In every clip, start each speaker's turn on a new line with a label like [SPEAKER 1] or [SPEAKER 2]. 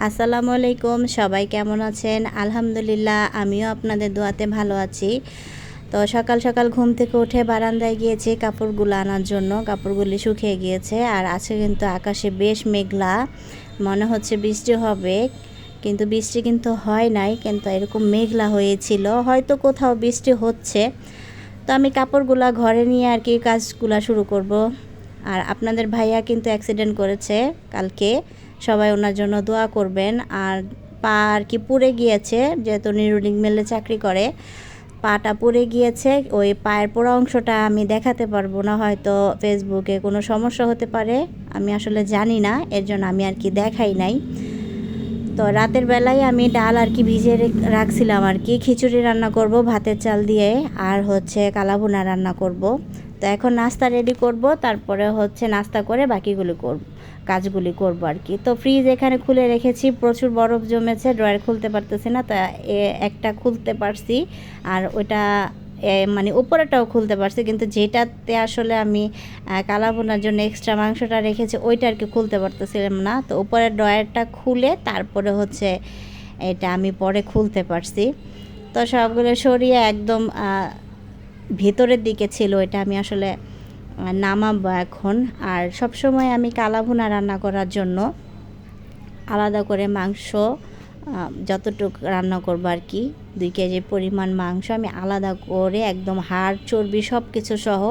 [SPEAKER 1] আসসালামু আলাইকুম, সবাই কেমন আছেন? আলহামদুলিল্লাহ, আমিও আপনাদের দোয়াতে ভালো আছি। তো সকাল সকাল ঘুম থেকে উঠে বারান্দায় গিয়েছি কাপড়গুলো আনার জন্য। কাপড়গুলি শুকিয়ে গিয়েছে আর আছে কিন্তু আকাশে বেশ মেঘলা। মনে হচ্ছে বৃষ্টি হবে, কিন্তু বৃষ্টি কিন্তু হয় নাই, কিন্তু এরকম মেঘলা হয়েছিল। হয়তো কোথাও বৃষ্টি হচ্ছে। তো আমি কাপড়গুলা ঘরে নিয়ে আর কি কাজগুলা শুরু করব। আর আপনাদের ভাইয়া কিন্তু অ্যাক্সিডেন্ট করেছে কালকে। সবাই ওনার জন্য দোয়া করবেন। আর পা আর কি পুড়ে গিয়েছে, যেহেতু নিরুলিং মেলে চাকরি করে, পাটা পুড়ে গিয়েছে, ওই পায়ের পোড়া অংশটা আমি দেখাতে পারব না, হয়তো ফেসবুকে কোনো সমস্যা হতে পারে, আমি আসলে জানি না, এর জন্য আমি আর কি দেখাই নাই। তো রাতের বেলায় আমি ডাল আর কি ভিজে রাখছিলাম আর কি, খিচুড়ি রান্না করব ভাতের চাল দিয়ে, আর হচ্ছে কালাভুনা রান্না করব। তো এখন নাস্তা রেডি করব, তারপরে হচ্ছে নাস্তা করে বাকিগুলি করব, কাজগুলি করব আর কি। তো ফ্রিজ এখানে খুলে রেখেছি, প্রচুর বরফ জমেছে ড্রয়ার খুলতে পারতেছি না, তা একটা খুলতে পারছি, আর ওইটা মানে উপরেটাও খুলতে পারছি, কিন্তু যেটাতে আসলে আমি কালা বোনার জন্য এক্সট্রা মাংসটা রেখেছি, ওইটা আর কি খুলতে পারতেছিলাম না। তো উপরের ড্রয়ারটা খুলে তারপরে হচ্ছে এটা আমি পরে খুলতে পারছি। তো সবগুলো সরিয়ে একদম ভেতরের দিকে ছিল, এটা আমি আসলে নামাবো এখন। আর সবসময় আমি কালা ভুনা রান্না করার জন্য আলাদা করে মাংস যতটুকু রান্না করব আর কি, দুই কেজি পরিমাণ মাংস আমি আলাদা করে একদম হাড়, চর্বি সব কিছু সহ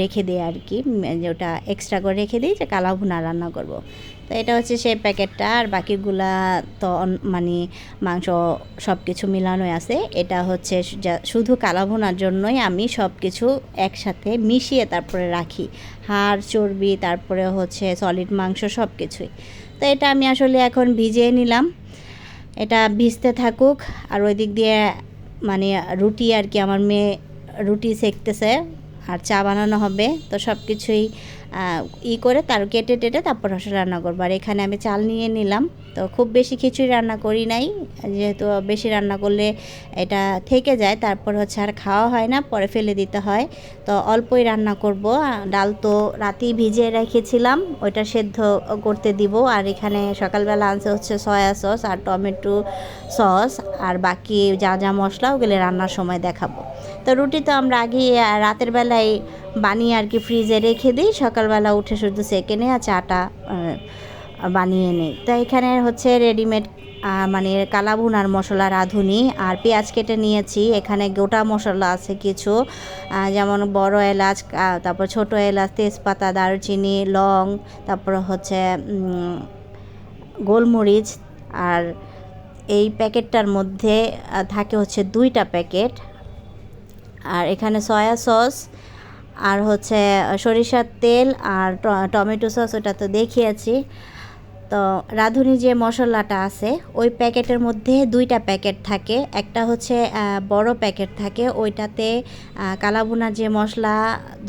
[SPEAKER 1] রেখে দিই আর কি ওটা এক্সট্রা করে রেখে দিই যে কালা ভুনা রান্না করব। তো এটা হচ্ছে সেই প্যাকেটটা, আর বাকিগুলা তো মানে মাংস সব কিছু মিলানোই আছে। এটা হচ্ছে শুধু কালা ভুনার জন্যই আমি সব কিছু একসাথে মিশিয়ে তারপরে রাখি। হাড়, চর্বি, তারপরে হচ্ছে সলিড মাংস সব কিছুই তো এটা আমি আসলে এখন ভিজিয়ে নিলাম। এটা ভিজতে থাকুক, আর ওই দিক দিয়ে মানে রুটি আর কি আমার মেয়ে রুটি সেকতেছে। আর চা বানানো হবে। তো সব কিছুই ই করে তার কেটে টেটে তারপর আসলে রান্না করব। আর এখানে আমি চাল নিয়ে নিলাম। তো খুব বেশি খিচুড়ি রান্না করি নাই। যেহেতু বেশি রান্না করলে এটা থেকে যায়, তারপর হচ্ছে আর খাওয়া হয় না, পরে ফেলে দিতে হয়। তো অল্পই রান্না করব। ডাল তো রাতেই ভিজিয়ে রেখেছিলাম, ওইটা সেদ্ধ করতে দিব। আর এখানে সকালবেলা আনছে হচ্ছে সয়া সস আর টমেটো সস। আর বাকি যা যা মশলা ওগুলো রান্নার সময় দেখাবো। তো রুটি তো আমরা আগে রাতের বেলায় বানিয়ে আর কি ফ্রিজে রেখে দিই। সকালবেলা উঠে শুধু সেকে নিই আর চাটা বানিয়ে নিই। তো এখানে হচ্ছে রেডিমেড মানে কালা ভুনার মশলা, রাঁধুনি আর পেঁয়াজ কেটে নিয়েছি। এখানে গোটা মশলা আছে কিছু যেমন বড় এলাচ তারপর ছোট এলাচ, তেজপাতা, দারুচিনি, লং, তারপর হচ্ছে গোলমরিচ আর এই প্যাকেটটার মধ্যে থাকে হচ্ছে দুইটা প্যাকেট। আর এখানে সয়া সস আর হচ্ছে সরিষার তেল আর টমেটো সস ওটা তো দেখিয়েছি। তো রাঁধুনি যে মশলাটা আছে, ওই প্যাকেটের মধ্যে দুইটা প্যাকেট থাকে। একটা হচ্ছে বড় প্যাকেট থাকে, ওইটাতে কালাভুনা যে মশলা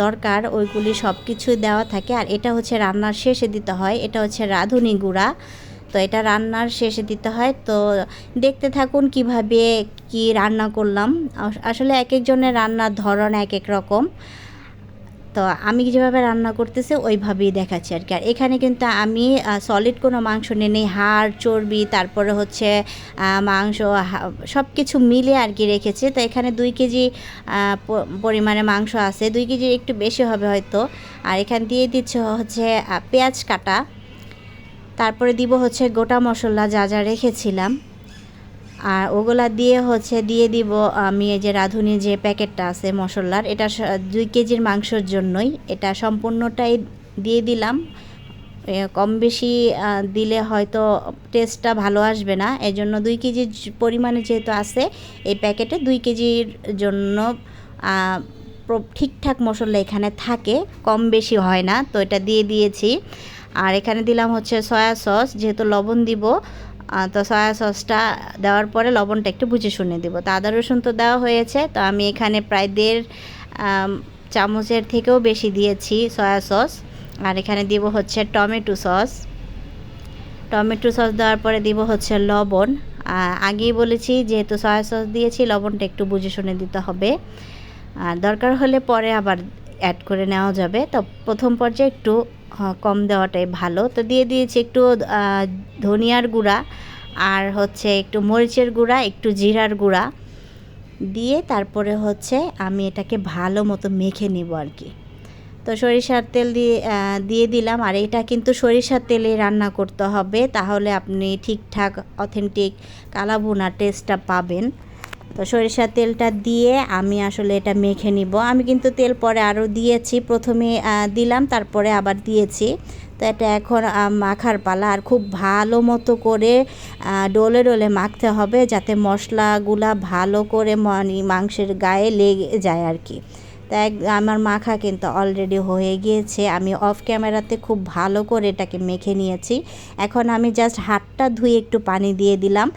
[SPEAKER 1] দরকার, ওইগুলি সব কিছুই দেওয়া থাকে। আর এটা হচ্ছে রান্নার শেষে দিতে হয়, এটা হচ্ছে রাঁধুনি গুঁড়া। তো এটা রান্নার শেষে দিতে হয়। তো দেখতে থাকুন কীভাবে কি রান্না করলাম। আসলে এক একজনের রান্নার ধরন এক এক রকম। তো আমি যেভাবে রান্না করতেছি ওইভাবেই দেখাচ্ছি আর কি। আর এখানে কিন্তু আমি সলিড কোনো মাংস নেই। হাড়, চর্বি, তারপরে হচ্ছে মাংস সব কিছু মিলে আর কি রেখেছি। তো এখানে দুই কেজি পরিমাণে মাংস আছে। দুই কেজি একটু বেশি হবে হয়তো। আর এখান দিয়ে দিচ্ছে হচ্ছে পেঁয়াজ কাটা। তারপরে দিব হচ্ছে গোটা মশলা যা যা রেখেছিলাম। আর ওগুলা দিয়ে হচ্ছে দিয়ে দিব আমি এই যে রাঁধুনি যে প্যাকেটটা আছে মশলার, এটা দুই কেজির মাংসর জন্যই। এটা সম্পূর্ণটাই দিয়ে দিলাম। কম বেশি দিলে হয়তো টেস্টটা ভালো আসবে না। এই জন্য দুই কেজির পরিমাণে যেহেতু আছে, এই প্যাকেটে দুই কেজির জন্য ঠিকঠাক মশলা এখানে থাকে। কম বেশি হয় না, তো এটা দিয়ে দিয়েছি। আর এখানে দিলাম হচ্ছে সয়া সস, যেহেতু লবণ দিব তো সয়া সসটা দেওয়ার পরে লবণটা একটু বুঝে শুনে দিব। তো আদা রসুন তো দেওয়া হয়েছে, তো আমি এখানে প্রায় দেড় চামচের থেকেও বেশি দিয়েছি সয়া সস। আর এখানে দিব হচ্ছে টমেটো সস। টমেটো সস দেওয়ার পরে দিব হচ্ছে লবণ। আগেই বলেছি যেহেতু সয়া সস দিয়েছি, লবণটা একটু বুঝে শুনে দিতে হবে। আর দরকার হলে পরে আবার অ্যাড করে নেওয়া যাবে। তো প্রথম পর্যায়ে একটু কম দেওয়াটাই ভালো। তো দিয়ে দিয়েছি একটু ধনিয়ার গুঁড়া আর হচ্ছে একটু মরিচের গুঁড়া, একটু জিরার গুঁড়া। দিয়ে তারপরে হচ্ছে আমি এটাকে ভালো মতো মেখে নিব আর কি। তো সরিষার তেল দিয়ে দিয়ে দিলাম। আর এটা কিন্তু সরিষার তেলে রান্না করতে হবে। তাহলে আপনি ঠিকঠাক অথেন্টিক কালাভুনা টেস্টটা পাবেন। তো সরিষার তেলটা দিয়ে আমি আসলে এটা মেখে নিব। আমি কিন্তু তেল পরে আরও দিয়েছি। প্রথমে দিলাম, তারপরে আবার দিয়েছি। তো এটা এখন মাখার পালা। আর খুব ভালো মতো করে ডোলে ডলে মাখতে হবে যাতে মশলাগুলা ভালো করে মানে মাংসের গায়ে লেগে যায় আর কি। তাই আমার মাখা কিন্তু অলরেডি হয়ে গিয়েছে। আমি অফ ক্যামেরাতে খুব ভালো করে এটাকে মেখে নিয়েছি। এখন আমি জাস্ট হাতটা ধুয়ে একটু পানি দিয়ে দিলাম।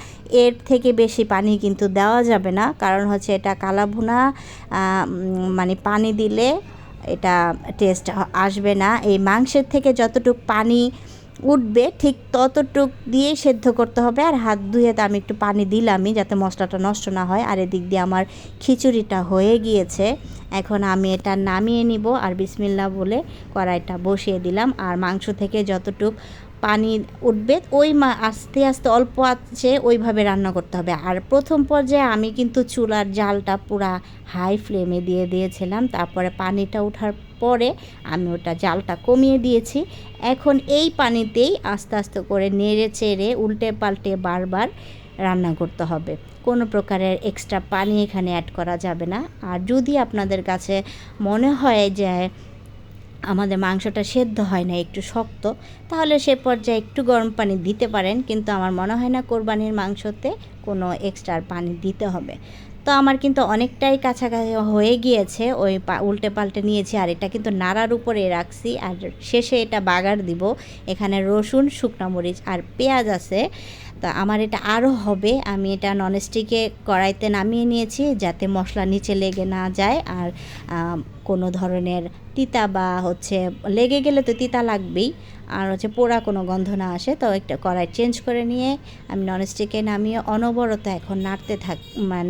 [SPEAKER 1] এর থেকে বেশি পানি কিন্তু দেওয়া যাবে না। কারণ হচ্ছে এটা কালাভুনা মানে পানি দিলে এটা টেস্ট আসবে না। এই মাংসের থেকে যতটুকু পানি উঠবে, ঠিক ততটুক দিয়ে সেদ্ধ করতে হবে। আর হাত ধুয়ে তো আমি একটু পানি দিলামই যাতে মশলাটা নষ্ট না হয়। আর এদিক দিয়ে আমার খিচুড়িটা হয়ে গিয়েছে। এখন আমি এটা নামিয়ে নিব। আর বিসমিল্লা বলে কড়াইটা বসিয়ে দিলাম। আর মাংস থেকে যতটুক পানি উঠবে, ওই মা আস্তে আস্তে অল্প আছে, ওইভাবে রান্না করতে হবে। আর প্রথম পর্যায়ে আমি কিন্তু চুলার জালটা পুরা হাই ফ্লেমে দিয়ে দিয়েছিলাম। তারপরে পানিটা ওঠার পরে আমি ওটা জালটা কমিয়ে দিয়েছি। এখন এই পানিতেই আস্তে আস্তে করে নেড়ে চেড়ে উল্টে পাল্টে বারবার রান্না করতে হবে। কোনো প্রকারের এক্সট্রা পানি এখানে অ্যাড করা যাবে না। আর যদি আপনাদের কাছে মনে হয় যে আমাদের মাংসটা সেদ্ধ হয় না, একটু শক্ত, তাহলে সে পর্যায়ে একটু গরম পানি দিতে পারেন, কিন্তু আমার মনে হয় না কোরবানির মাংসতে কোনো এক্সট্রা পানি দিতে হবে। তো আমার কিন্তু অনেকটাই কাছাকাছি হয়ে গিয়েছে, ওই উল্টে পাল্টে নিয়েছি, আর এটা কিন্তু নাড়ার উপরে রাখছি, আর শেষে এটা বাগার দিব। এখানে রসুন, শুকনো মরিচ আর পেঁয়াজ আছে, তা আমার এটা আরও হবে। আমি এটা ননস্টিকে কড়াইতে নামিয়ে নিয়েছি, যাতে মশলা নিচে লেগে না যায়, আর কোনো ধরনের তিতা বা হচ্ছে লেগে গেলে তো তিতা লাগবেই। আর হচ্ছে পোড়া কোনো গন্ধ না আসে, তো একটা কড়াই চেঞ্জ করে নিয়ে আমি ননস্টিকে নামিয়ে অনবরত এখন নাড়তে থাক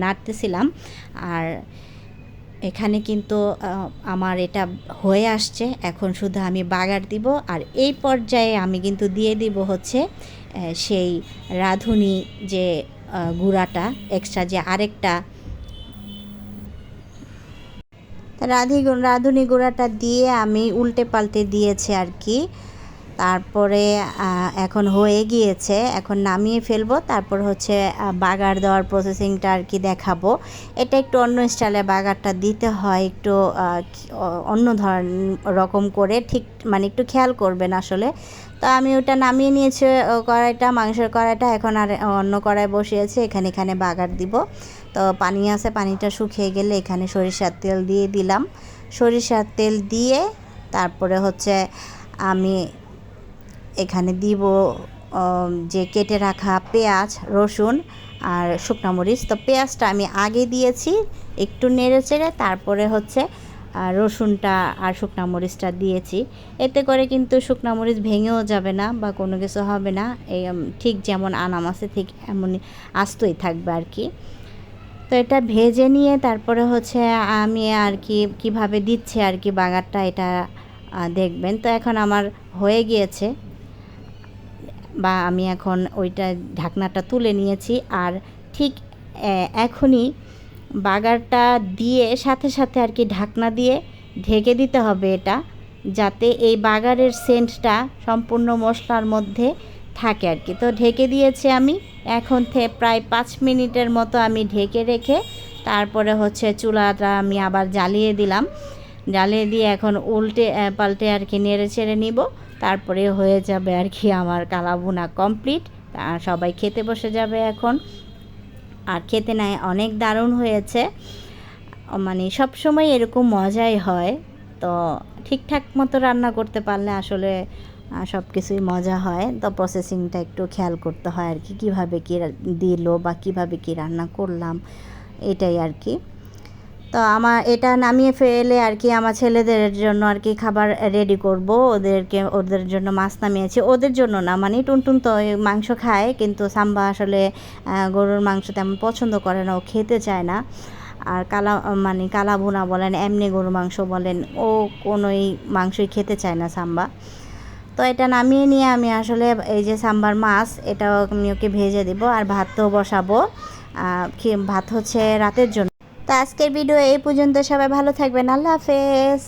[SPEAKER 1] নাড়তেছিলাম। আর এখানে কিন্তু আমার এটা হয়ে আসছে। এখন শুধু আমি বাগার দিব। আর এই পর্যায়ে আমি কিন্তু দিয়ে দিব হচ্ছে সেই রাঁধুনি যে গুঁড়াটা, এক্সট্রা যে আরেকটা রাধি রাঁধুনি গুঁড়াটা দিয়ে আমি উল্টে পাল্টে দিয়েছি আর কি। তারপরে এখন হয়ে গিয়েছে, এখন নামিয়ে ফেলব। তারপর হচ্ছে বাগার দেওয়ার প্রসেসিংটা আর কি দেখাবো। এটা একটু অন্য স্টাইলে বাগারটা দিতে হয়, একটু অন্য ধরন রকম করে ঠিক মানে একটু খেয়াল করবেন আসলে। তো আমি ওটা নামিয়ে নিয়েছি কড়াইটা, মাংসের কড়াইটা, এখন আর অন্য কড়াই বসিয়েছি এখানে এখানে বাগার দিব। তো পানি আছে, পানিটা শুকিয়ে গেলে এখানে সরিষার তেল দিয়ে দিলাম। সরিষার তেল দিয়ে তারপরে হচ্ছে আমি এখানে দিব যে কেটে রাখা পেঁয়াজ, রসুন আর শুকনো মরিচ। তো পেঁয়াজটা আমি আগে দিয়েছি একটু নেড়ে চেড়ে, তারপরে হচ্ছে রসুনটা আর শুকনো মরিচটা দিয়েছি। এতে করে কিন্তু শুকনো মরিচ ভেঙেও যাবে না বা কোনো কিছু হবে না। ঠিক যেমন আনাম আছে, ঠিক এমনই আস্তই থাকবে আর কি। তো এটা ভেজে নিয়ে তারপরে হচ্ছে আমি আর কি কীভাবে দিচ্ছে আর কি বাগারটা এটা দেখবেন। তো এখন আমার হয়ে গিয়েছে। বা আমি এখন ওইটা ঢাকনাটা তুলে নিয়েছি আর ঠিক এখনই বাগারটা দিয়ে সাথে সাথে আর কি ঢাকনা দিয়ে ঢেকে দিতে হবে এটা, যাতে এই বাগারের সেন্টটা সম্পূর্ণ মশলার মধ্যে থাকে আর কি। তো ঢেকে দিয়েছি আমি। এখন থেকে প্রায় পাঁচ মিনিটের মতো আমি ঢেকে রেখে তারপরে হচ্ছে চুলাটা আমি আবার জ্বালিয়ে দিলাম। জ্বালিয়ে দিয়ে এখন উল্টে পাল্টে আর কি নেড়ে চেড়ে নিব। তারপরে হয়ে যাবে আর কি আমার কালাভুনা কমপ্লিট সবাই খেতে বসে যাবে এখন। আর খেতে নাই, অনেক দারুণ হয়েছে। মানে সব সময় এরকম মজাই হয়। তো ঠিকঠাক মতো রান্না করতে পারলে আসলে সব কিছুই মজা হয়। তো প্রসেসিংটা একটু খেয়াল করতে হয় আর কি, কীভাবে কী দিলো বা কীভাবে কী রান্না করলাম, এটাই আর কি। তো আমার এটা নামিয়ে ফেলে আর কি আমার ছেলেদের জন্য আর কি খাবার রেডি করব। ওদেরকে, ওদের জন্য মাছ নামিয়েছি। ওদের জন্য না মানে টুনটুন তো মাংস খায়, কিন্তু সাম্বা আসলে গরুর মাংস তেমন পছন্দ করে না, ও খেতে চায় না। আর কালা মানে কালা ভুনা বলেন, এমনি গরু মাংস বলেন, ও কোনোই মাংসই খেতে চায় না সাম্বা। তো এটা নামিয়ে নিয়ে আমি আসলে এই যে সাম্বার মাছ, এটাও আমি ওকে ভেজে দেব আর ভাত তো বসাবো ভাত হচ্ছে রাতের জন্য। তো আজকের ভিডিও এই পর্যন্ত, সবাই ভালো থাকবেন, আল্লাহ হাফেজ।